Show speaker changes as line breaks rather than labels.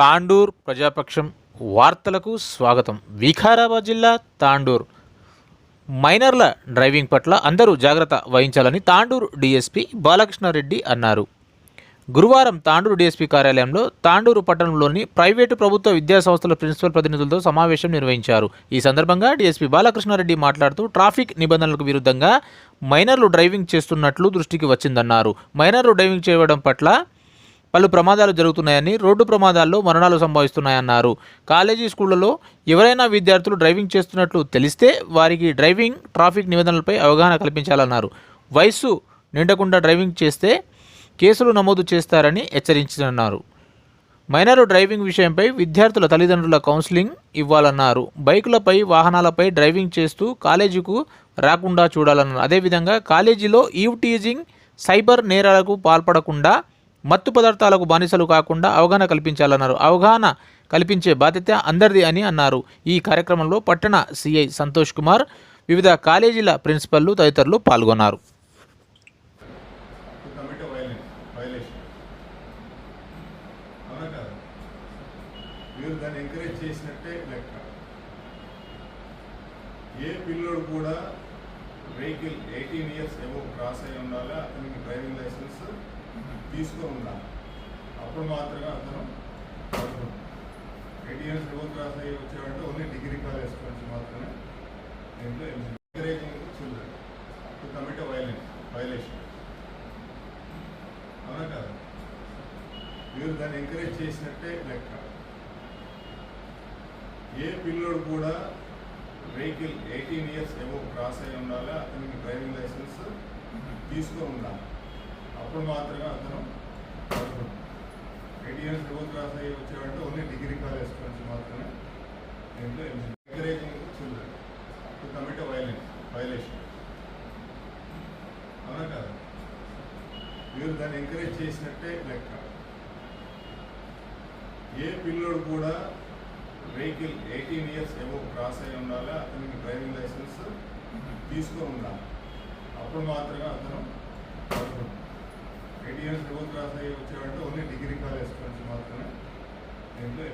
తాండూర్ ప్రజాపక్షం వార్తలకు స్వాగతం. వికారాబాద్ జిల్లా తాండూర్. మైనర్ల డ్రైవింగ్ పట్ల అందరూ జాగ్రత్త వహించాలని తాండూర్ డీఎస్పీ బాలకృష్ణారెడ్డి అన్నారు. గురువారం తాండూరు డీఎస్పీ కార్యాలయంలో తాండూరు పట్టణంలోని ప్రైవేటు ప్రభుత్వ విద్యాసంస్థల ప్రిన్సిపల్ ప్రతినిధులతో సమావేశం నిర్వహించారు. ఈ సందర్భంగా డీఎస్పీ బాలకృష్ణారెడ్డి మాట్లాడుతూ ట్రాఫిక్ నిబంధనలకు విరుద్ధంగా మైనర్లు డ్రైవింగ్ చేస్తున్నట్లు దృష్టికి వచ్చిందన్నారు. మైనర్లు డ్రైవింగ్ చేయడం పట్ల పలు ప్రమాదాలు జరుగుతున్నాయని రోడ్డు ప్రమాదాల్లో మరణాలు సంభవిస్తున్నాయన్నారు. కాలేజీ స్కూళ్ళలో ఎవరైనా విద్యార్థులు డ్రైవింగ్ చేస్తున్నట్లు తెలిస్తే వారికి డ్రైవింగ్ ట్రాఫిక్ నిబంధనలపై అవగాహన కల్పించాలన్నారు. వయస్సు నిండకుండా డ్రైవింగ్ చేస్తే కేసులు నమోదు చేస్తారని హెచ్చరించనున్నారు మైనరు డ్రైవింగ్ విషయంపై విద్యార్థుల తల్లిదండ్రుల కౌన్సిలింగ్ ఇవ్వాలన్నారు. బైకులపై వాహనాలపై డ్రైవింగ్ చేస్తూ కాలేజీకు రాకుండా చూడాలన్నారు. అదేవిధంగా కాలేజీలో ఈవ్ టీజింగ్ సైబర్ నేరాలకు పాల్పడకుండా మత్తు పదార్థాలకు బానిసలు కాకుండా అవగాహన కల్పించాలన్నారు. అవగాహన కల్పించే బాధ్యత అందరిది అని అన్నారు. ఈ కార్యక్రమంలో పట్టణ సిఐ సంతోష్ కుమార్ వివిధ కాలేజీల ప్రిన్సిపల్లు తదితరులు పాల్గొన్నారు.
ఏ పిల్లోడు కూడా వెహికల్ ఎయిటీన్ ఇయర్స్ ఏవో క్రాస్ అయి ఉండాలి అతనికి డ్రైవింగ్ లైసెన్స్ తీసుకుని ఉండాలి అప్పుడు మాత్రమే అతను ఎయిటీన్ ఇయర్స్ ఏవో క్రాస్ అయ్యి వచ్చాడంటే ఓన్లీ డిగ్రీ కాలేజ్ నుంచి మాత్రమే. దీంట్లో encouraging children to commit violence violation అవునా కాదు? మీరు దాన్ని ఎంకరేజ్ చేసినట్టే లెక్క. ఏ పిల్లోడు కూడా వెహికల్ ఎయిటీన్ ఇయర్స్ ఏవో క్రాస్ అయి ఉండాలి? అతనికి డ్రైవింగ్ లైసెన్స్ తీసుకొని ఉండాలి? అప్పుడు మాత్రమే అతను ఎయిటీ ఇయర్స్ ఏవో క్రాస్ అయ్యి వచ్చేవాడు ఓన్లీ డిగ్రీ కాలేజ్ నుంచి మాత్రమే దీంట్లో encouraging children to commit violence violation అవునా కదా? మీరు దాన్ని ఎంకరేజ్ చేసినట్టే లెక్క. ఏ పిల్లోడు కూడా వెహికల్ ఎయిటీన్ ఇయర్స్ ఏవో క్రాస్ అయి ఉండాలి? అతనికి డ్రైవింగ్ లైసెన్స్ తీసుకొని ఉండాలి? అప్పుడు మాత్రమే అతను ఎయిట్ ఇయర్స్ ఏవో క్రాస్ అయ్యి వచ్చేవాళ్ళు ఓన్లీ డిగ్రీ కాలేజ్ స్టూడెంట్స్ మాత్రమే. దీంట్లో